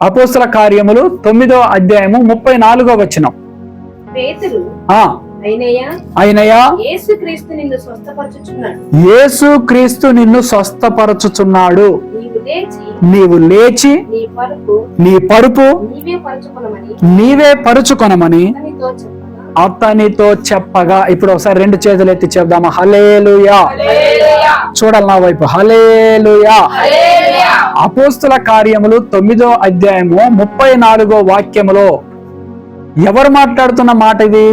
అపోస్తుల కార్యములు తొమ్మిదో అధ్యాయము ముప్పై నాలుగో వచనం. అయినయా యేసు క్రీస్తు నిన్ను స్వస్థపరచుచున్నాడు. నీవు లేచి నీ పరుపు నీవే పరచుకునమని అతనితో చెప్పగా ఇప్పుడు ఒకసారి రెండు చేతులు ఎత్తి చెప్దామా హలేలుయా చూడాలి నా వైపు. హలేలుయా అపోస్తుల కార్యములు తొమ్మిదో అధ్యాయము ముప్పై నాలుగో వాక్యములో ఎవరు మాట్లాడుతున్న మాట ఇది?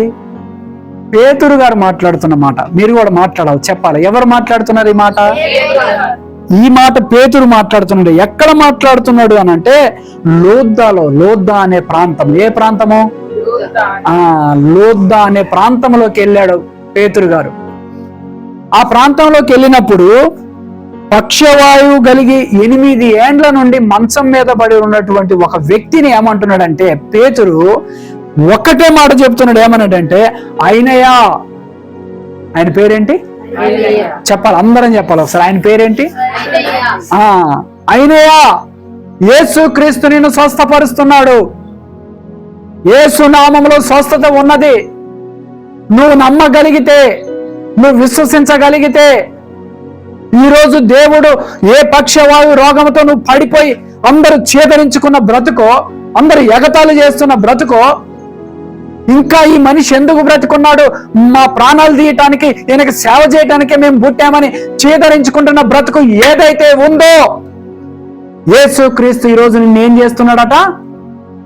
పేతురు గారు మాట్లాడుతున్న మాట. మీరు కూడా మాట్లాడాలి చెప్పాలి. ఎవరు మాట్లాడుతున్నారు ఈ మాట? ఈ మాట పేతురు మాట్లాడుతున్నాడు. ఎక్కడ మాట్లాడుతున్నాడు అని అంటే లోద్దాలో. లోద్దా అనే ప్రాంతం. ఏ ప్రాంతము? ఆ లోద్దా అనే ప్రాంతంలోకి వెళ్ళాడు పేతురు గారు. ఆ ప్రాంతంలోకి వెళ్ళినప్పుడు పక్షవాయువు కలిగి ఎనిమిది ఏండ్ల నుండి మంచం మీద పడి ఉన్నటువంటి ఒక వ్యక్తిని ఏమంటున్నాడంటే పేతురు ఒక్కటే మాట చెప్తున్నాడు ఏమన్నాడంటే అయినయా ఆయన పేరేంటి? చెప్పాలి అందరం చెప్పాలి ఒకసారి. ఆయన పేరేంటి? ఆ అయినయా యేసు క్రీస్తు నిన్ను స్వస్థపరుస్తున్నాడు. యేసు నామంలో స్వస్థత ఉన్నది. నువ్వు నమ్మగలిగితే నువ్వు విశ్వసించగలిగితే ఈరోజు దేవుడు ఏ పక్షవాయు రోగంతో నువ్వు పడిపోయి అందరూ చేదరించుకున్న బ్రతుకో అందరూ ఎగతాళి చేస్తున్న బ్రతుకో ఇంకా ఈ మనిషి ఎందుకు బ్రతుకున్నాడు? మా ప్రాణాలు తీయటానికి ఈయనకి సేవ చేయటానికి మేము పుట్టామని చేదరించుకుంటున్న బ్రతుకు ఏదైతే ఉందో యేసు క్రీస్తు ఈ రోజు నిన్ను ఏం చేస్తున్నాడట?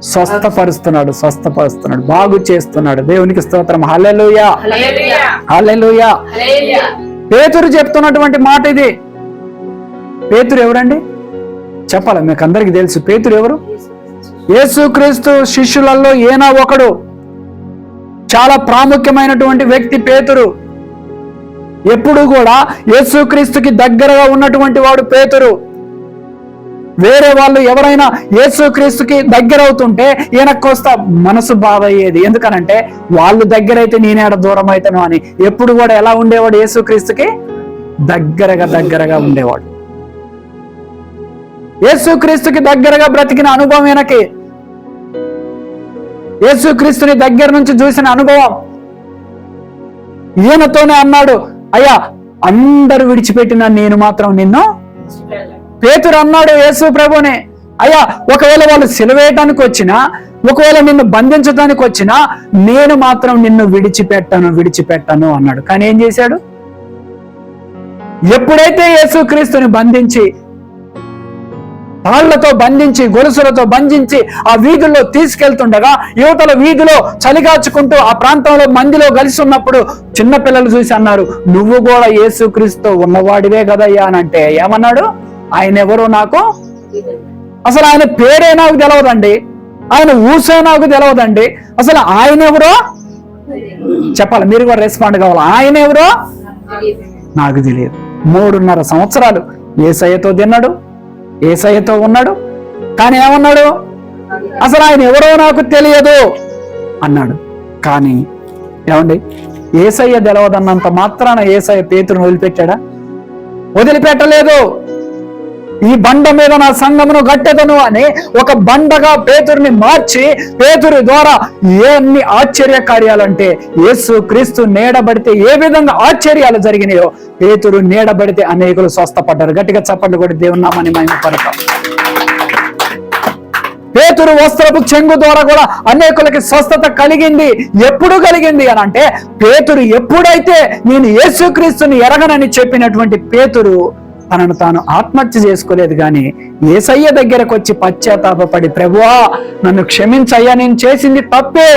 స్వస్థపరుస్తున్నాడు స్వస్థపరుస్తున్నాడు బాగు చేస్తున్నాడు. దేవునికి స్తోత్రం. హల్లెలూయా. హల్లెలూయా. పేతురు చెప్తున్నటువంటి మాట ఇది. పేతురు ఎవరండి? చెప్పాలి? మీకు అందరికి తెలుసు. పేతురు ఎవరు? యేసుక్రీస్తు శిష్యులలో ఏనా ఒకడు. చాలా ప్రాముఖ్యమైనటువంటి వ్యక్తి పేతురు. ఎప్పుడు కూడా యేసుక్రీస్తుకి దగ్గరగా ఉన్నటువంటి వాడు పేతురు. వేరే వాళ్ళు ఎవరైనా యేసుక్రీస్తుకి దగ్గర అవుతుంటే ఈయన కోస్తా మనసు బాధ అయ్యేది ఎందుకనంటే వాళ్ళు దగ్గర అయితే నేనేడ దూరం అవుతాను అని. ఎప్పుడు కూడా ఎలా ఉండేవాడు యేసుక్రీస్తుకి దగ్గరగా దగ్గరగా ఉండేవాడు. యేసుక్రీస్తుకి దగ్గరగా బ్రతికిన అనుభవం ఈయనకి. యేసుక్రీస్తుని దగ్గర నుంచి చూసిన అనుభవం ఈయనతోనే అన్నాడు అయ్యా అందరు విడిచిపెట్టిన నేను మాత్రం నిన్ను పేతురు అన్నాడు యేసు ప్రభునే. అయ్యా ఒకవేళ వాళ్ళు సిలవేయటానికి వచ్చినా ఒకవేళ నిన్ను బంధించడానికి వచ్చినా నేను మాత్రం నిన్ను విడిచిపెట్టను విడిచిపెట్టను అన్నాడు. కానీ ఏం చేశాడు? ఎప్పుడైతే యేసుక్రీస్తుని బంధించి తాళ్ళతో బంధించి గొలుసులతో బంధించి ఆ వీధుల్లో తీసుకెళ్తుండగా యువతల వీధిలో చలిగాచుకుంటూ ఆ ప్రాంతంలో మందిలో కలిసి ఉన్నప్పుడు చిన్న పిల్లలు చూసి అన్నారు నువ్వు కూడా యేసుక్రీస్తు ఉన్నవాడివే కదయ్యా అని అంటే ఏమన్నాడు? ఆయన ఎవరో నాకు అసలు ఆయన పేరే నాకు తెలవదండి. ఆయన ఊసే నాకు తెలవదండి. అసలు ఆయన ఎవరో? చెప్పాలి మీరు కూడా రెస్పాండ్ కావాలి? ఆయన ఎవరో? నాకు తెలియదు. మూడున్నర సంవత్సరాలు ఏసయ్యతో తిన్నాడు ఏసయ్యతో ఉన్నాడు. కానీ ఏమన్నాడు? అసలు ఆయన ఎవరో నాకు తెలియదు అన్నాడు. కానీ ఏమండి? ఏసయ్య తెలవదన్నంత మాత్రాన ఏసయ్య పేతురుని వదిలిపెట్టాడా? వదిలిపెట్టలేదు. ఈ బండ మీద నా సంఘమును గట్టెదను అని ఒక బండగా పేతురుని మార్చి పేతురు ద్వారా ఎన్ని ఆశ్చర్య కార్యాలంటే యేసు క్రీస్తు నీడబడితే ఏ విధంగా ఆశ్చర్యాలు జరిగినాయో పేతురు నీడబడితే అనేకులు స్వస్థపడ్డారు. గట్టిగా చెప్పండి కొట్టి దేవున్నామని మేము పడతాం పేతురు వస్త్రపు చెంగు ద్వారా కూడా అనేకులకి స్వస్థత కలిగింది. ఎప్పుడు కలిగింది అని అంటే పేతురు ఎప్పుడైతే నేను యేసుక్రీస్తుని ఎరగనని చెప్పినటువంటి పేతురు తనను తాను ఆత్మహత్య చేసుకోలేదు కానీ ఏసయ్య దగ్గరకు వచ్చి పశ్చాత్తాపడి ప్రభువా నన్ను క్షమించయ్యా నేను చేసింది తప్పే.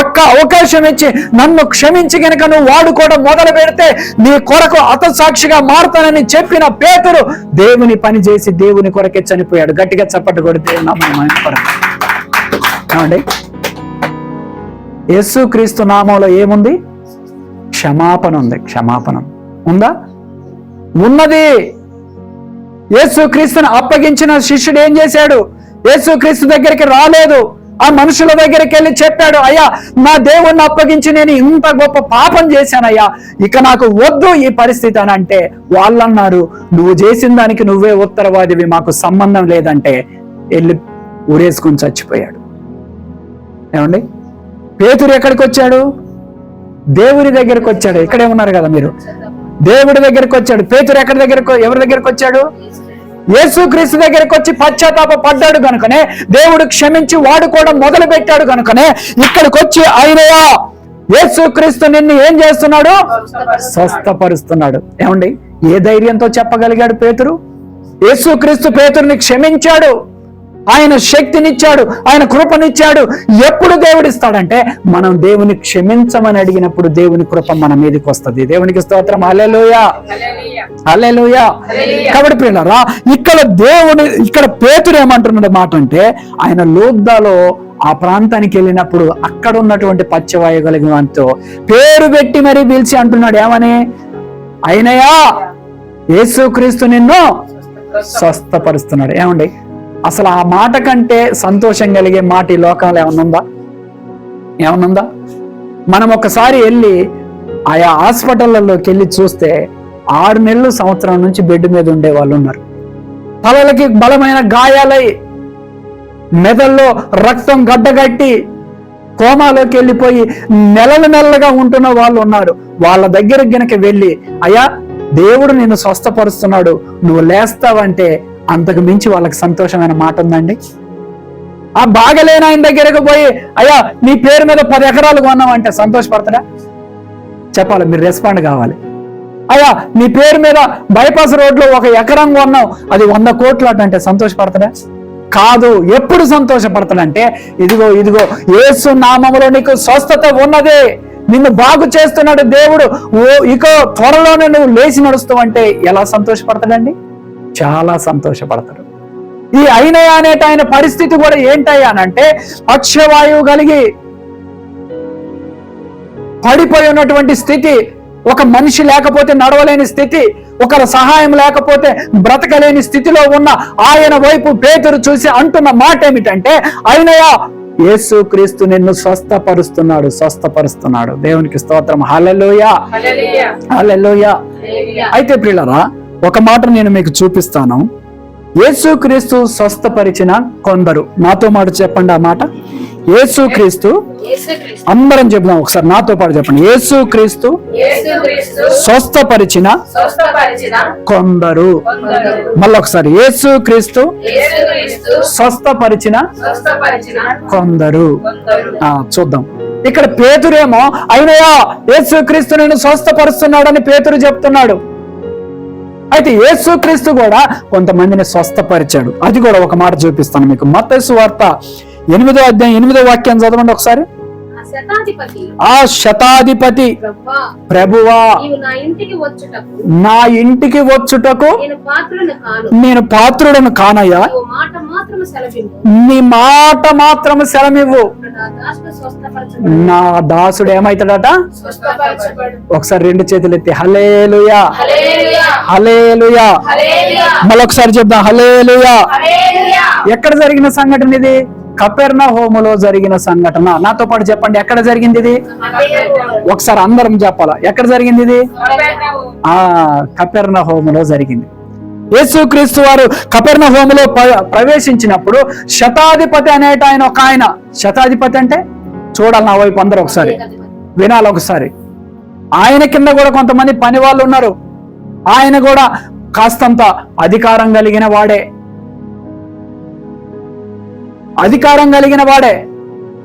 ఒక్క అవకాశం ఇచ్చి నన్ను క్షమించి గనక నువ్వు వాడుకోవడం మొదలు పెడితే నీ కొరకు అతసాక్షిగా మారుతానని చెప్పిన పేతురు దేవుని పని చేసి దేవుని కొరకే చనిపోయాడు. గట్టిగా చప్పట్టు కొడితే ఏమండి? యేసు క్రీస్తు నామంలో ఏముంది? క్షమాపణ ఉంది. క్షమాపణం ఉందా? ఉన్నది. యేసుక్రీస్తుని అప్పగించిన శిష్యుడు ఏం చేశాడు? యేసుక్రీస్తు దగ్గరికి రాలేదు. ఆ మనుషుల దగ్గరికి వెళ్ళి చెప్పాడు అయ్యా నా దేవుణ్ణి అప్పగించి నేను ఇంత గొప్ప పాపం చేశానయ్యా. ఇక నాకు వద్దు ఈ పరిస్థితి అని అంటే వాళ్ళన్నారు నువ్వు చేసిన దానికి నువ్వే ఉత్తరవాదివి మాకు సంబంధం లేదంటే వెళ్ళి ఊరేసుకొని చచ్చిపోయాడు. ఏమండి? పేతురు ఎక్కడికి వచ్చాడు? దేవుని దగ్గరికి వచ్చాడు. ఇక్కడే ఉన్నారు కదా మీరు. దేవుడి దగ్గరికి వచ్చాడు. పేతురు ఎక్కడి దగ్గరకు ఎవరి దగ్గరికి వచ్చాడు? యేసు క్రీస్తు దగ్గరికి వచ్చి పశ్చాత్తాప పడ్డాడు కనుకనే దేవుడు క్షమించి వాడుకోవడం మొదలు పెట్టాడు కనుకనే ఇక్కడికి వచ్చి ఆయనయా యేసు క్రీస్తు నిన్ను ఏం చేస్తున్నాడు? స్వస్థపరుస్తున్నాడు. ఏమండి? ఏ ధైర్యంతో చెప్పగలిగాడు పేతురు? యేసు క్రీస్తు పేతురుని క్షమించాడు. ఆయన శక్తినిచ్చాడు ఆయన కృపనిచ్చాడు. ఎప్పుడు దేవుడిస్తాడంటే మనం దేవుని క్షమించమని అడిగినప్పుడు దేవుని కృప మన మీదకి వస్తుంది. దేవునికి స్తోత్రం. హల్లెలూయా. హల్లెలూయా. కాబట్టి పిల్లరా ఇక్కడ దేవుని ఇక్కడ పేతురు ఏమంటున్నాడు మాట అంటే ఆయన లోద్దాలో ఆ ప్రాంతానికి వెళ్ళినప్పుడు అక్కడ ఉన్నటువంటి పచ్చవాయు కలిగిన వానితో పేరు పెట్టి మరీ పిలిచి అంటున్నాడు ఏమని? అయినయా? యేసుక్రీస్తు నిన్ను స్వస్థపరుస్తున్నాడు. ఏమండి? అసలు ఆ మాట కంటే సంతోషం కలిగే మాట ఈ లోకంలో ఏమన్నా ఉందా? ఏమన్నా ఉందా? మనం ఒకసారి వెళ్ళి ఆయా హాస్పిటళ్ళలోకి వెళ్ళి చూస్తే ఆరు నెలలు సంవత్సరం నుంచి బెడ్ మీద ఉండే వాళ్ళు ఉన్నారు. తలలకి బలమైన గాయాలై మెదల్లో రక్తం గడ్డగట్టి కోమాలోకి వెళ్ళిపోయి నెలలు నెలలుగా ఉంటున్న వాళ్ళు ఉన్నారు. వాళ్ళ దగ్గరికి గనక వెళ్ళి అయ్యా దేవుడు నిన్ను స్వస్థపరుస్తున్నాడు. నువ్వు లేస్తావంటే అంతకు మించి వాళ్ళకి సంతోషమైన మాట ఉందండి. ఆ బాగలేని ఆయన దగ్గరకు పోయి అయ్యా నీ పేరు మీద పది ఎకరాలు కొన్నామంటే సంతోషపడతాడా? చెప్పాలి మీరు రెస్పాండ్ కావాలి. అయ్యా నీ పేరు మీద బైపాస్ రోడ్లో ఒక ఎకరం కొన్నావు అది వంద కోట్లు అంటే సంతోషపడతాడా? కాదు ఎప్పుడు సంతోషపడతాడంటే ఇదిగో ఇదిగో ఏసు నామములో నీకు స్వస్థత ఉన్నది. నిన్ను బాగు చేస్తున్నాడు దేవుడు. ఓ ఇక త్వరలోనే నువ్వు లేచి నడుస్తావంటే ఎలా సంతోషపడతాడండి? చాలా సంతోషపడతాడు ఈ అయినయా అనేట ఆయన పరిస్థితి కూడా ఏంటయ్యా అనంటే పక్షవాయువు కలిగి పడిపోయి ఉన్నటువంటి స్థితి ఒక మనిషి లేకపోతే నడవలేని స్థితి ఒకరి సహాయం లేకపోతే బ్రతకలేని స్థితిలో ఉన్న ఆయన వైపు పేతురు చూసి అంటున్న మాట ఏమిటంటే అయినయా యేసు క్రీస్తు నిన్ను స్వస్థపరుస్తున్నాడు స్వస్థపరుస్తున్నాడు. దేవునికి స్తోత్రం. హల్లెలూయా. హల్లెలూయా. అయితే ప్రియులరా ఒక మాట నేను మీకు చూపిస్తాను. యేసుక్రీస్తు స్వస్థపరిచిన కొందరు. నాతో మాట చెప్పండి ఆ మాట. యేసుక్రీస్తు అందరం చెప్దాం ఒకసారి నాతో పాటు చెప్పండి. యేసుక్రీస్తు స్వస్థపరిచిన కొందరు. మళ్ళీ ఒకసారి. యేసుక్రీస్తు స్వస్థపరిచిన కొందరు. చూద్దాం. ఇక్కడ పేతురేమో అయినయా యేసుక్రీస్తు నేను స్వస్థపరుస్తున్నాడని పేతురు చెప్తున్నాడు. అయితే యేసుక్రీస్తు కూడా కొంతమందిని స్వస్థపరిచాడు. అది కూడా ఒక మాట చూపిస్తాను మీకు. మత వార్త ఎనిమిదో అధ్యాయం ఎనిమిదో వాక్యాన్ని చదవండి ఒకసారి. ఆ శతాధిపతి. ప్రభువా నా ఇంటికి వచ్చుటకు. నేను పాత్రుడను కానయ్యా. నీ మాట మాత్రము సెలమివ్వు నా దాసుడు ఏమైతాడట? ఒకసారి రెండు చేతులు ఎత్తి హలేలుయా హలేలుయా మళ్ళొకసారి చెప్దాం హలేలుయా ఎక్కడ జరిగిన సంఘటన ఇది? కపెర్ణ హోములో జరిగిన సంఘటన. నాతో పాటు చెప్పండి ఎక్కడ జరిగింది ఇది? ఒకసారి అందరం చెప్పాలా? ఎక్కడ జరిగింది ఇది? ఆ కపెర్ణ హోములో జరిగింది. యేసుక్రీస్తు వారు కపెర్ణ హోములో ప్రవేశించినప్పుడు శతాధిపతి అనేట ఆయన ఒక ఆయన. శతాధిపతి అంటే? చూడాలి నా వైపు అందరూ ఒకసారి. వినాలి ఒకసారి. ఆయన కింద కూడా కొంతమంది పని వాళ్ళు ఉన్నారు. ఆయన కూడా కాస్తంత అధికారం కలిగిన వాడే. అధికారం కలిగిన వాడే.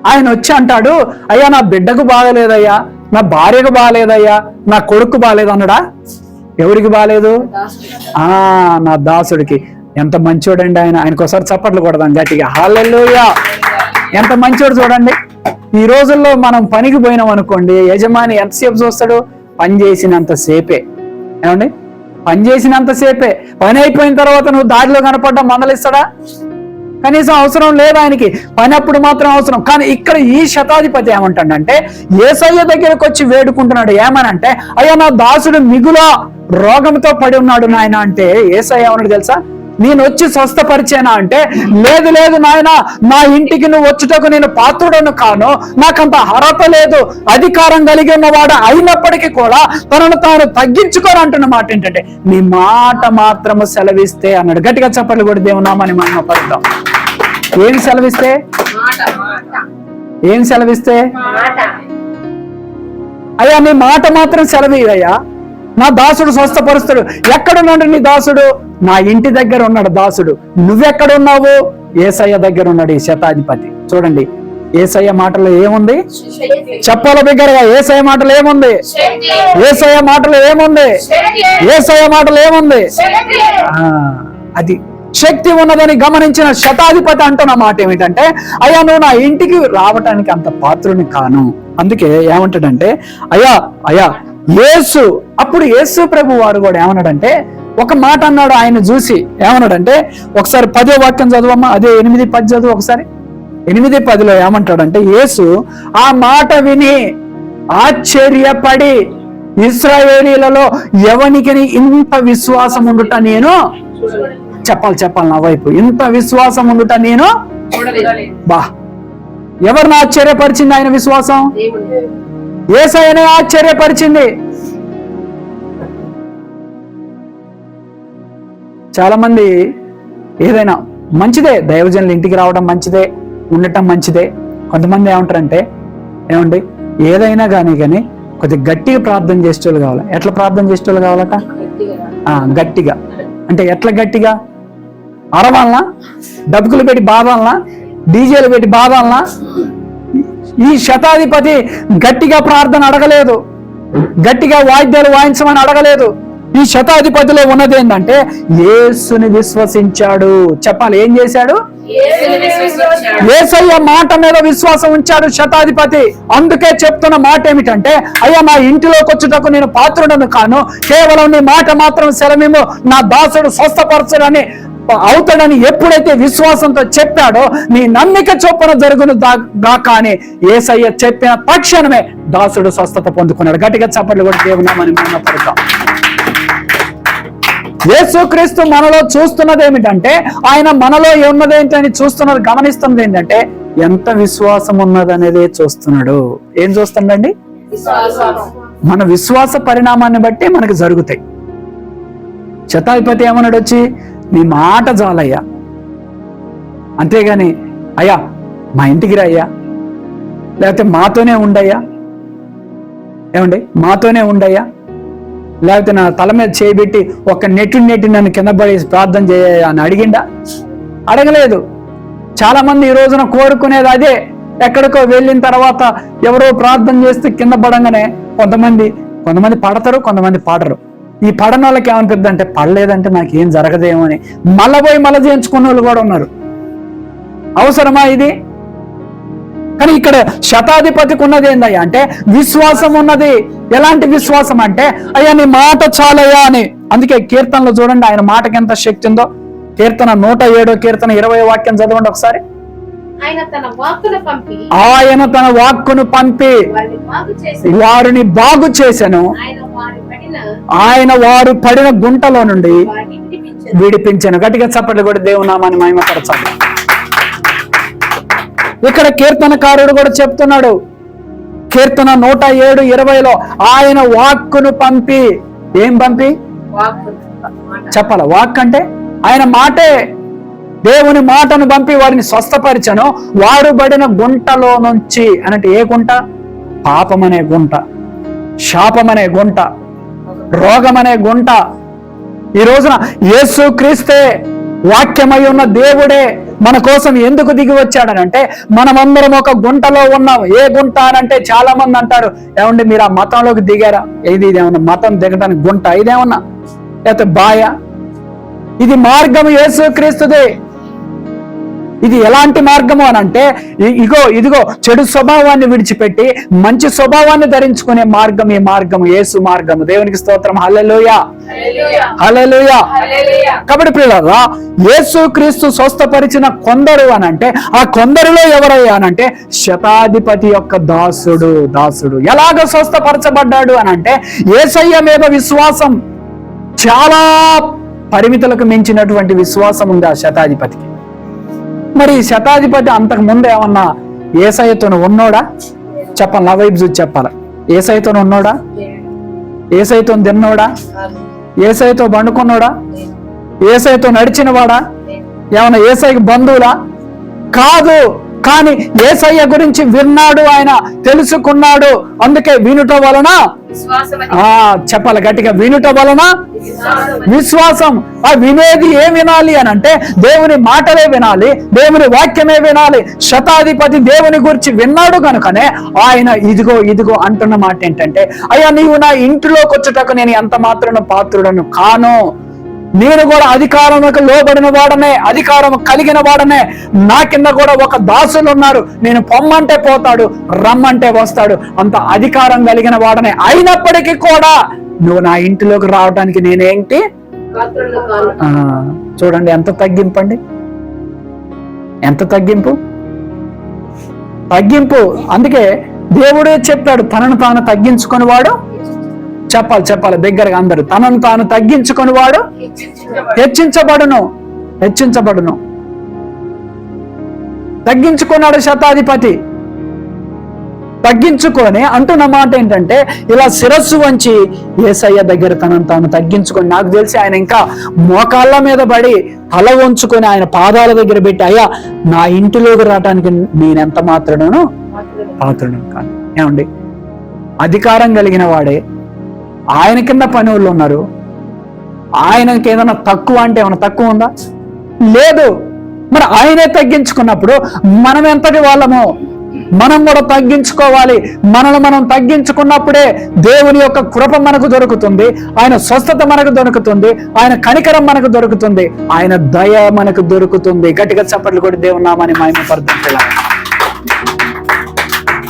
ఆయన వచ్చి అంటాడు అయ్యా నా బిడ్డకు బాగలేదయ్యా నా భార్యకు బాగలేదయ్యా నా కొడుకు బాగలేదు అన్నాడా? ఎవరికి బాగలేదు? ఆ నా దాసుడికి. ఎంత మంచోడండి ఆయన. ఆయనకోసారి చప్పట్లు కొడదాం గట్టిగా. హాలెల్లుయా. ఎంత మంచోడు చూడండి. ఈ రోజుల్లో మనం పనికి పోయినాం అనుకోండి యజమాని ఎంతసేపు చూస్తాడు? పని చేసినంత సేపే. ఏమండి? పని చేసినంత సేపే. పని అయిపోయిన తర్వాత నువ్వు దారిలో కనపడ్డా మందలిస్తాడా? కనీసం అవసరం లేదు ఆయనకి. పని అప్పుడు మాత్రం అవసరం. కానీ ఇక్కడ ఈ శతాధిపతి ఏమంటాడంటే ఏసయ్య దగ్గరకు వచ్చి వేడుకుంటున్నాడు. ఏమనంటే అయ్యా నా దాసుడు మిగుల రోగంతో పడి ఉన్నాడు నాయన అంటే ఏసయ్య ఏమన్నాడు తెలుసా? నేను వచ్చి స్వస్థపరిచేనా అంటే లేదు లేదు నాయన నా ఇంటికి నువ్వు వచ్చుటకు నేను పాత్రుడను కాను నాకంత అర్హత లేదు అధికారం కలిగి ఉన్నవాడు అయినప్పటికీ కూడా తనను తాను తగ్గించుకొని అంటున్న మాట ఏంటంటే నీ మాట మాత్రము సెలవిస్తే అన్నాడు. గట్టిగా చెప్పండి కూడా దేవునామని మనం పడతాం ఏం సెలవిస్తే? ఏం సెలవిస్తే? అయ్యా నీ మాట మాత్రం సెలవీయ్యా నా దాసుడు స్వస్థపరుస్తాడు. ఎక్కడున్నాడు నీ దాసుడు? నా ఇంటి దగ్గర ఉన్నాడు దాసుడు. నువ్వెక్కడ ఉన్నావు ఏసయ్య దగ్గర ఉన్నాడు ఈ శతాధిపతి. చూడండి ఏసయ్య మాటలో ఏముంది? చెప్పాల దగ్గరగా ఏసయ్య మాటలు ఏముంది? ఏసయ్య మాటలు ఏముంది? ఏసయ్య మాటలు ఏముంది? అది శక్తి ఉన్నదని గమనించిన శతాధిపతి అంటున్న మాట ఏమిటంటే అయ్యా నువ్వు నా ఇంటికి రావటానికి అంత పాత్రుని కాను. అందుకే ఏమంటాడంటే అయ్యా అయ్యా యేసు అప్పుడు యేసు ప్రభు వారు కూడా ఏమన్నాడంటే ఒక మాట అన్నాడు ఆయన చూసి. ఏమన్నాడంటే ఒకసారి పదో వాక్యం చదవమ్మా అదే ఎనిమిది పది చదువు ఒకసారి. ఎనిమిది పదిలో ఏమంటాడంటే యేసు ఆ మాట విని ఆశ్చర్యపడి ఇస్రాయేలీలలో ఎవనికి ఇంత విశ్వాసం ఉండుట నేను చెప్పాలి చెప్పాలి నా వైపు. ఇంత విశ్వాసం ఉండుట నేను బా. ఎవరిని ఆశ్చర్యపరిచింది ఆయన విశ్వాసం? ఏసైనా ఆశ్చర్యపరిచింది. చాలామంది ఏదైనా మంచిదే దైవజనులు ఇంటికి రావడం మంచిదే ఉండటం మంచిదే. కొంతమంది ఏమంటారంటే ఏమండి ఏదైనా కానీ కానీ కొద్దిగా గట్టిగా ప్రార్థన చేసేవాళ్ళు కావాలి. ఎట్లా ప్రార్థన చేసేవాళ్ళు కావాలట? గట్టిగా. అంటే ఎట్లా గట్టిగా? అరవాలనా? డబ్బులు పెట్టి బాధాలనా డీజేలు పెట్టి బాధాలనా ఈ శతాధిపతి గట్టిగా ప్రార్థన అడగలేదు. గట్టిగా వాయిద్యాలు వాయించమని అడగలేదు. ఈ శతాధిపతిలో ఉన్నది ఏంటంటే యేసుని విశ్వసించాడు. చెప్పాలి ఏం చేశాడు? ఏసయ్య మాట మీద విశ్వాసం ఉంచాడు శతాధిపతి. అందుకే చెప్తున్న మాట ఏమిటంటే అయ్యా నా ఇంటిలోకి వచ్చుటకు నేను పాత్రుడను కాను. కేవలం నీ మాట మాత్రం సెలమేమో నా దాసుడు స్వస్థపరచుడని అవుతాడని ఎప్పుడైతే విశ్వాసంతో చెప్పాడో నీ నమ్మిక చొప్పున జరుగును గాక అని ఏసయ్య చెప్పిన తక్షణమే దాసుడు స్వస్థత పొందుకున్నాడు. గట్టిగా చప్పట్లు కూడా దేవునామని మన్నపడతాం యేసుక్రీస్తు మనలో చూస్తున్నది ఏమిటంటే ఆయన మనలో ఉన్నది ఏంటని చూస్తున్నది గమనిస్తున్నది ఏంటంటే ఎంత విశ్వాసం ఉన్నదనేది చూస్తున్నాడు. ఏం చూస్తుండండి? మన విశ్వాస పరిణామాన్ని బట్టి మనకు జరుగుతాయి. శతాధిపతి ఏమన్నాడు వచ్చి నీ మాట చాలయ్యా. అంతేగాని అయ్యా మా ఇంటికి రాయ్యా. లేకపోతే మాతోనే ఉండయ్యా. ఏమండి? మాతోనే ఉండయ్యా. లేకపోతే నా తల మీద చేయబెట్టి ఒక నెట్టు నెట్టి నన్ను కింద పడేసి ప్రార్థన చేయ అని అడిగిండా? అడగలేదు. చాలా మంది ఈ రోజున కోరుకునేది అదే. ఎక్కడికో వెళ్ళిన తర్వాత ఎవరో ప్రార్థన చేస్తే కింద పడంగానే కొంతమంది కొంతమంది పడతారు కొంతమంది పడరు. ఈ పడన వాళ్ళకి ఏమనిపిద్ది అంటే పడలేదంటే నాకు ఏం జరగదేమో అని. మళ్ళా పోయి మళ్ళా చేయించుకున్న వాళ్ళు కూడా ఉన్నారు. అవసరమా ఇది? కానీ ఇక్కడ శతాధిపతికి ఉన్నది ఏందయ్యా అంటే విశ్వాసం ఉన్నది. ఎలాంటి విశ్వాసం అంటే అయ్యా నీ మాట చాలయ్యా అని. అందుకే కీర్తనలో చూడండి ఆయన మాటకి ఎంత శక్తి ఉందో. కీర్తన నూట ఏడో కీర్తన ఇరవై వాక్యం చదవండి ఒకసారి. ఆయన తన వాక్కును పంపి వారిని బాగు చేసెను ఆయన వారి పడిన గుంటలో నుండి విడిపించాను. గట్టిగా చప్పట్లు కూడా దేవునామాని మహిమపరచాలి. ఇక్కడ కీర్తనకారుడు కూడా చెప్తున్నాడు. కీర్తన నూట ఏడు ఇరవైలో ఆయన వాక్కును పంపి. ఏం పంపి? చెప్పాల? వాక్ అంటే ఆయన మాటే. దేవుని మాటను పంపి వారిని స్వస్థపరిచను. వారు పడిన గుంటలో నుంచి అనంటే ఏ గుంట? పాపమనే గుంట. శాపమనే గుంట. రోగమనే గుంట. ఈ రోజున యేసు క్రీస్తే వాక్యమై ఉన్న దేవుడే. మన కోసం ఎందుకు దిగి వచ్చాడనంటే మనమందరం ఒక గుంటలో ఉన్నాం. ఏ గుంట అనంటే చాలా మంది అంటారు ఏమండి మీరు ఆ మతంలోకి దిగారా? ఇది ఇదేమన్నా మతం దిగడానికి గుంట? ఇదేమన్నా? లేకపోతే బాయ? ఇది మార్గం యేసుక్రీస్తుదే. ఇది ఎలాంటి మార్గము అని అంటే ఇగో ఇదిగో చెడు స్వభావాన్ని విడిచిపెట్టి మంచి స్వభావాన్ని ధరించుకునే మార్గం ఈ మార్గము యేసు మార్గము. దేవునికి స్తోత్రం. హల్లెలూయా. హల్లెలూయా. కాబట్టి పిల్లరా యేసు క్రీస్తు స్వస్థపరిచిన కొందరు అని అంటే ఆ కొందరిలో ఎవరయ్యా అనంటే శతాధిపతి యొక్క దాసుడు దాసుడు. ఎలాగ స్వస్థపరచబడ్డాడు అని అంటే ఏసయ్య మీద విశ్వాసం చాలా పరిమితులకు మించినటువంటి విశ్వాసం ఉంది ఆ శతాధిపతికి. మరి శతాధిపతి అంతకు ముందు ఏమన్నా ఏసయ్యతో ఉన్నోడా? చెప్పాలి? నా వైపు చూసి చెప్పాలి? ఏసైతో ఉన్నోడా? ఏసైతో తిన్నోడా? ఏసైతో బండుకున్నోడా ఏసైతో నడిచినవాడా? ఏమన్నా ఏసైకి బంధువులా? కాదు! కానీ ఏసయ్య గురించి విన్నాడు ఆయన తెలుసుకున్నాడు. అందుకే వినుట వలన చెప్పాలి గట్టిగా. వినుట వలన విశ్వాసం. ఆ వినేది ఏ వినాలి అని అంటే దేవుని మాటలే వినాలి దేవుని వాక్యమే వినాలి. శతాధిపతి దేవుని గురించి విన్నాడు కనుకనే ఆయన ఇదిగో ఇదిగో అంటున్న మాట ఏంటంటే అయ్యా నీవు నా ఇంటిలోకి వచ్చుటకు నేను ఎంత మాత్రం పాత్రుడను కాను. నేను కూడా అధికారములకు లోబడిన వాడనే అధికారం కలిగిన వాడనే. నా కింద కూడా ఒక దాసులు ఉన్నారు. నేను పొమ్మంటే పోతాడు రమ్మంటే వస్తాడు. అంత అధికారం కలిగిన వాడనే. అయినప్పటికీ కూడా నువ్వు నా ఇంటిలోకి రావడానికి నేనేంటి? ఆ, చూడండి ఎంత తగ్గింపండి? ఎంత తగ్గింపు? తగ్గింపు. అందుకే దేవుడే చెప్పాడు తనను తాను తగ్గించుకొని వాడు చెప్పాలి చెప్పాలి దగ్గరగా అందరు. తనను తాను తగ్గించుకొని వాడు హెచ్చించబడును హెచ్చించబడును. తగ్గించుకున్నాడు శతాధిపతి. తగ్గించుకొని అంటున్న మాట ఏంటంటే ఇలా శిరస్సు వంచి ఏసయ్య దగ్గర తనను తాను తగ్గించుకొని నాకు తెలిసి ఆయన ఇంకా మోకాళ్ళ మీద పడి తల వంచుకొని ఆయన పాదాల దగ్గర పెట్టి అయ్యా నా ఇంటిలోకి రావడానికి నేనెంత మాత్రను పాత్రను కాదు. ఏమండి? అధికారం కలిగిన వాడే ఆయన కింద పని వాళ్ళు ఉన్నారు. ఆయనకి ఏదైనా తక్కువ అంటే ఏమైనా తక్కువ ఉందా? లేదు. మరి ఆయనే తగ్గించుకున్నప్పుడు మనం ఎంతటి వాళ్ళము మనం కూడా తగ్గించుకోవాలి. మనల్ని మనం తగ్గించుకున్నప్పుడే దేవుని యొక్క కృప మనకు దొరుకుతుంది. ఆయన స్వస్థత మనకు దొరుకుతుంది. ఆయన కనికరం మనకు దొరుకుతుంది. ఆయన దయ మనకు దొరుకుతుంది. గట్టిగా చప్పట్లు కూడా దేవుని నామాన్ని మహిమపడుతుంది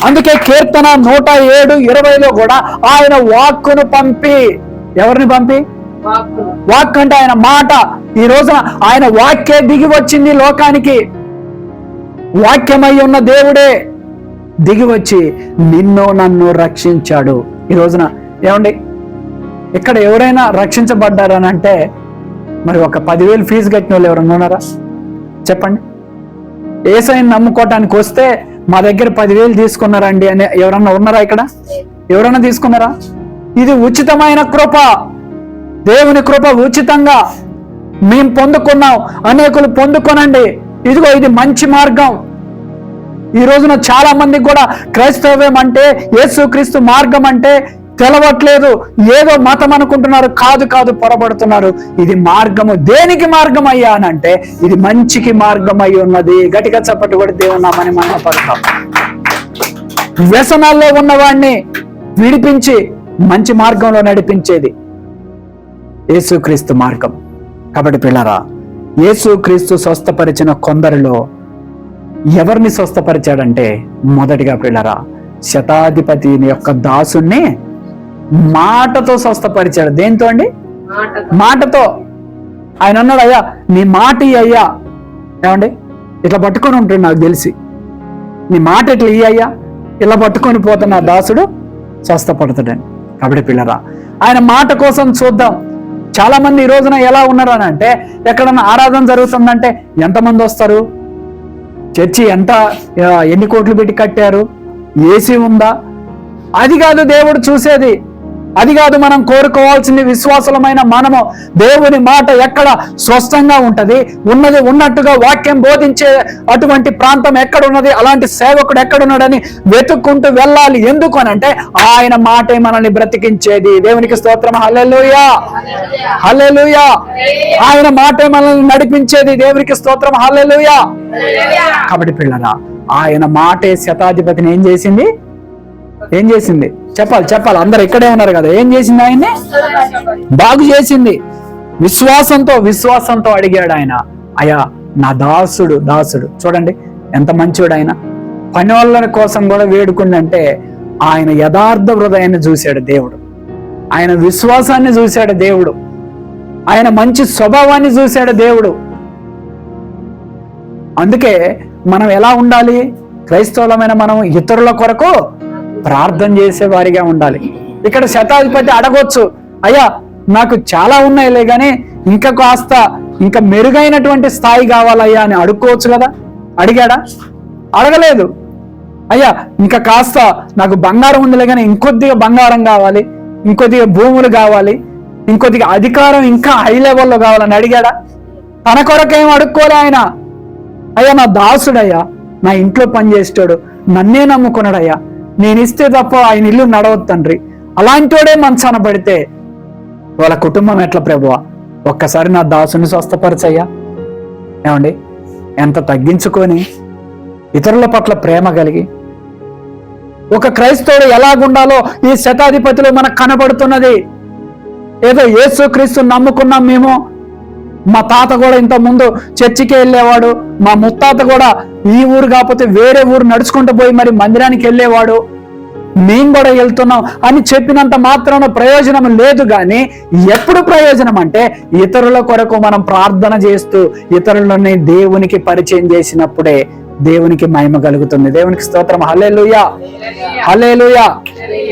అందుకే కీర్తన నూట ఏడు ఇరవైలో కూడా ఆయన వాక్కును పంపి. ఎవరిని పంపి? వాక్ అంటే ఆయన మాట. ఈ రోజున ఆయన వాక్యే దిగి వచ్చింది లోకానికి. వాక్యమై ఉన్న దేవుడే దిగి వచ్చి నిన్ను నన్ను రక్షించాడు. ఈ రోజున ఏమండి? ఇక్కడ ఎవరైనా రక్షించబడ్డారని అంటే మరి ఒక పదివేలు ఫీజు కట్టిన వాళ్ళు ఎవరైనా ఉన్నారా? చెప్పండి. ఏసైని నమ్ముకోవటానికి వస్తే మా దగ్గర పదివేలు తీసుకున్నారండి అని ఎవరన్నా ఉన్నారా ఇక్కడ? ఎవరన్నా తీసుకున్నారా? ఇది ఉచితమైన కృప. దేవుని కృప ఉచితంగా మేము పొందుకున్నాం. అనేకులు పొందుకోనండి. ఇదిగో ఇది మంచి మార్గం. ఈ రోజున చాలా మందికి కూడా క్రైస్తవ్యం అంటే యేసుక్రీస్తు మార్గం అంటే తెలవట్లేదు. ఏదో మతం అనుకుంటున్నారు. కాదు కాదు పొరబడుతున్నారు. ఇది మార్గము. దేనికి మార్గం అయ్యా అని అంటే ఇది మంచికి మార్గం అయి ఉన్నది. గట్టిగా చప్పటి కూడా దేవున్నామని మనం పడతాం వ్యసనాల్లో ఉన్నవాడిని విడిపించి మంచి మార్గంలో నడిపించేది యేసుక్రీస్తు మార్గం. కాబట్టి పిల్లరా యేసుక్రీస్తు స్వస్థపరిచిన కొందరిలో ఎవరిని స్వస్థపరిచాడంటే మొదటిగా పిల్లరా శతాధిపతి యొక్క దాసుణ్ణి మాటతో స్వస్థపరిచాడు. దేంతో అండి? మాట మాటతో. ఆయన అన్నాడు అయ్యా నీ మాట అయ్యా. ఏమండి? ఇట్లా పట్టుకొని ఉంటాడు నాకు తెలిసి. నీ మాట ఇట్లా ఇయ్యి అయ్యా. ఇలా పట్టుకొని పోతున్న దాసుడు స్వస్థపడతాడని. కాబట్టి పిల్లరా ఆయన మాట కోసం చూద్దాం. చాలా మంది ఈ రోజున ఎలా ఉన్నారు అని అంటే ఎక్కడన్నా ఆరాధన జరుగుతుందంటే ఎంతమంది వస్తారు? చర్చి ఎంత ఎన్ని కోట్లు పెట్టి కట్టారు? ఏసీ ఉందా? అది కాదు దేవుడు చూసేది. అది కాదు మనం కోరుకోవాల్సింది విశ్వాసలమైన మనము. దేవుని మాట ఎక్కడ స్వస్థంగా ఉంటది? ఉన్నది ఉన్నట్టుగా వాక్యం బోధించే అటువంటి ప్రాంతం ఎక్కడ ఉన్నది అలాంటి సేవకుడు ఎక్కడున్నాడని వెతుక్కుంటూ వెళ్ళాలి. ఎందుకు అని అంటే ఆయన మాటే మనల్ని బ్రతికించేది. దేవునికి స్తోత్రం హల్లెలూయా! హల్లెలూయా! ఆయన మాటే మనల్ని నడిపించేది. దేవునికి స్తోత్రం హల్లెలూయా! కాబట్టి పిల్లరా ఆయన మాటే శతాధిపతిని ఏం చేసింది? ఏం చేసింది? చెప్పాలి చెప్పాలి. అందరు ఇక్కడే ఉన్నారు కదా. ఏం చేసింది ఆయన్ని? బాగు చేసింది. విశ్వాసంతో విశ్వాసంతో అడిగాడు ఆయన. అయా నా దాసుడు దాసుడు. చూడండి ఎంత మంచివాడు ఆయన. పని వాళ్ళ కోసం కూడా వేడుకుందంటే ఆయన యథార్థ హృదయాన్ని చూశాడు దేవుడు. ఆయన విశ్వాసాన్ని చూశాడు దేవుడు. ఆయన మంచి స్వభావాన్ని చూశాడు దేవుడు. అందుకే మనం ఎలా ఉండాలి? క్రైస్తవులమైన మనం ఇతరుల కొరకు ప్రార్థన చేసే వారిగా ఉండాలి. ఇక్కడ శతాధిపతి అడగొచ్చు అయ్యా నాకు చాలా ఉన్నాయిలే కానీ ఇంకా కాస్త ఇంకా మెరుగైనటువంటి స్థాయి కావాలయ్యా అని అడుక్కోవచ్చు కదా? అడిగాడా? అడగలేదు. అయ్యా ఇంకా కాస్త నాకు బంగారం ఉందిలే కానీ ఇంకొద్దిగా బంగారం కావాలి ఇంకొద్దిగా భూములు కావాలి ఇంకొద్దిగా అధికారం ఇంకా హై లెవెల్లో కావాలని అడిగాడా? తన కొరకేం అడుక్కోలే ఆయన. అయ్యా నా దాసుడయ్యా నా ఇంట్లో పనిచేస్తాడు నన్నే నమ్ముకున్నాడయ్యా నేను ఇస్తే తప్ప ఆయన ఇల్లు నడవద్దు తండ్రి. అలాంటోడే మంచాన పడితే వాళ్ళ కుటుంబం ఎట్లా ప్రభువా? ఒక్కసారి నా దాసుని స్వస్థపరచయ్యా. ఏమండి? ఎంత తగ్గించుకొని ఇతరుల పట్ల ప్రేమ కలిగి ఒక క్రైస్తవుడు ఎలాగుండాలో ఈ శతాధిపతిలో మనకు కనబడుతున్నది. ఏదో యేసుక్రీస్తు నమ్ముకున్నాం మేము. మా తాత కూడా ఇంత ముందు చర్చికి వెళ్ళేవాడు మా ముత్తాత కూడా ఈ ఊరు కాకపోతే వేరే ఊరు నడుచుకుంటూ పోయి మరి మందిరానికి వెళ్ళేవాడు. మేము కూడా వెళ్తున్నాం అని చెప్పినంత మాత్రాన ప్రయోజనం లేదు కానీ ఎప్పుడు ప్రయోజనం అంటే ఇతరుల కొరకు మనం ప్రార్థన చేస్తూ ఇతరులని దేవునికి పరిచయం చేసినప్పుడే దేవునికి మహిమ కలుగుతుంది. దేవునికి స్తోత్రం. హలేలుయా హలేలుయా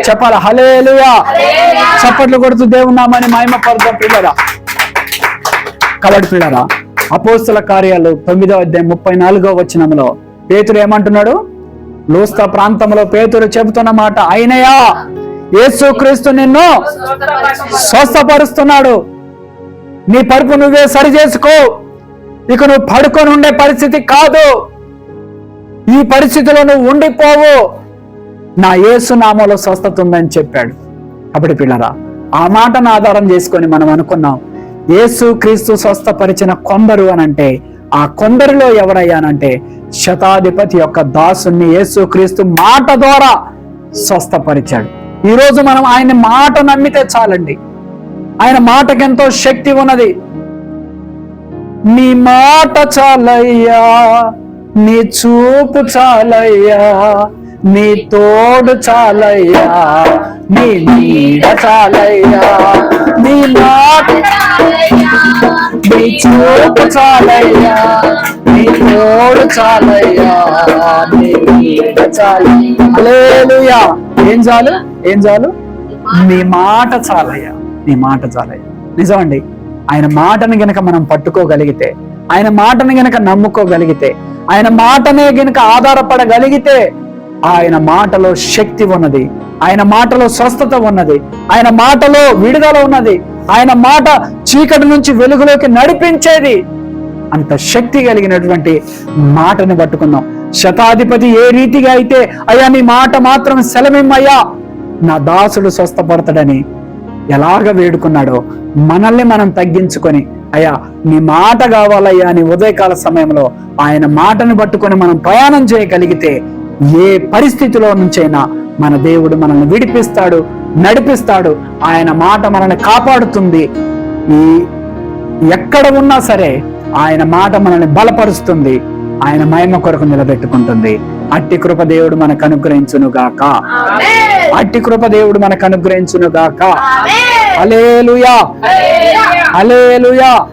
చెప్పాలి? హలేలుయా చప్పట్లు కొడుతూ దేవుని నామాన్ని మహిమ పడతాం పిల్లరా. కాబట్టి పిల్లరా అపోస్తుల కార్యాలు తొమ్మిదో అధ్యాయం ముప్పై నాలుగో వచనంలో పేతురు ఏమంటున్నాడు? లూస్తా ప్రాంతంలో పేతురు చెబుతున్న మాట అయినయా? యేసుక్రీస్తు నిన్ను స్వస్థపరుస్తున్నాడు. నీ పరుపు నువ్వే సరి చేసుకో. ఇక నువ్వు పడుకొని ఉండే పరిస్థితి కాదు. ఈ పరిస్థితిలో నువ్వు ఉండిపోవు. నా యేసు నామలో స్వస్థత ఉందని చెప్పాడు. అప్పుడు పిల్లరా ఆ మాటను ఆధారం చేసుకొని మనం అనుకున్నాం. యేసు క్రీస్తు స్వస్థపరిచిన కొందరు అనంటే ఆ కొందరిలో ఎవరయ్యానంటే శతాధిపతి యొక్క దాసుని యేసు క్రీస్తు మాట ద్వారా స్వస్థపరిచాడు. ఈరోజు మనం ఆయన మాట నమ్మితే చాలండి. ఆయన మాటకెంతో శక్తి ఉన్నది. నీ మాట చాలయ్యా నీ చూపు చాలయ్యా నీ తోడు చాలయ్యా నీ నీడ చాలయ్యా. నీ మాట నీ చూపు చాలయ్యా నీ తోడు చాలయ్యా నీ చాలయ్యా. ఏం చాలు? ఏం చాలు? నీ మాట చాలయ్యా. నీ మాట చాలయ్యా. నిజమండి. ఆయన మాటను గనక మనం పట్టుకోగలిగితే ఆయన మాటను గనక నమ్ముకోగలిగితే ఆయన మాటనే గనక ఆధారపడగలిగితే ఆయన మాటలో శక్తి ఉన్నది. ఆయన మాటలో స్వస్థత ఉన్నది. ఆయన మాటలో విడుదల ఉన్నది. ఆయన మాట చీకటి నుంచి వెలుగులోకి నడిపించేది. అంత శక్తి కలిగినటువంటి మాటని పట్టుకుందాం శతాధిపతి ఏ రీతిగా అయితే అయ్యా నీ మాట మాత్రం సెలవిమ్మయ్యా నా దాసుడు స్వస్థపడతాడని ఎలాగ వేడుకున్నాడో మనల్ని మనం తగ్గించుకొని అయ్యా నీ మాట కావాలయ్యా అని ఉదయకాల సమయంలో ఆయన మాటను పట్టుకొని మనం ప్రయాణం చేయగలిగితే ఏ పరిస్థితిలో నుంచైనా మన దేవుడు మనల్ని విడిపిస్తాడు నడిపిస్తాడు. ఆయన మాట మనల్ని కాపాడుతుంది. ఈ ఎక్కడ ఉన్నా సరే ఆయన మాట మనల్ని బలపరుస్తుంది. ఆయన మహిమ కొరకు నిలబెట్టుకుంటుంది. అట్టి కృప దేవుడు మనకు అనుగ్రహించును గాక. అట్టి కృప దేవుడు మనకు అనుగ్రహించును గాక. Alleluia alleluia